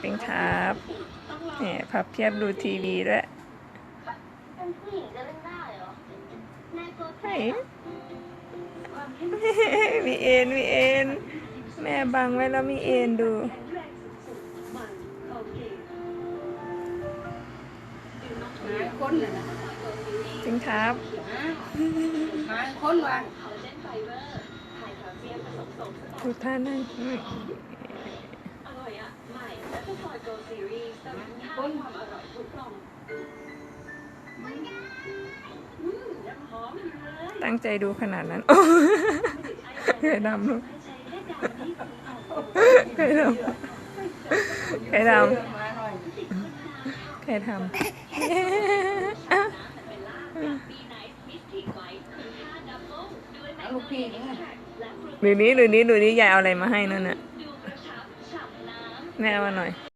เป็นครับเนี่ยพับเพียบดูทีวีด้วยเป็นผู้หญิงจะเล่นได้เหรอนายตัวไหนมีเอ็นมีเอ็น แม่บังไว้แล้วมีเอ็นดูหาคนน่ะนะจริง ครับหาคนว่าดูท่านั่งตั้งใจดูขนาดนั้นเคยดำลูกเคยดำเคยดมาหน่อยำเคยทำเอาลูกพี่นี่หรือนี้หรือนี้หรือนี้ยายเอาอะไรมาให้นั่นน่ะแม่เอามาหน่อย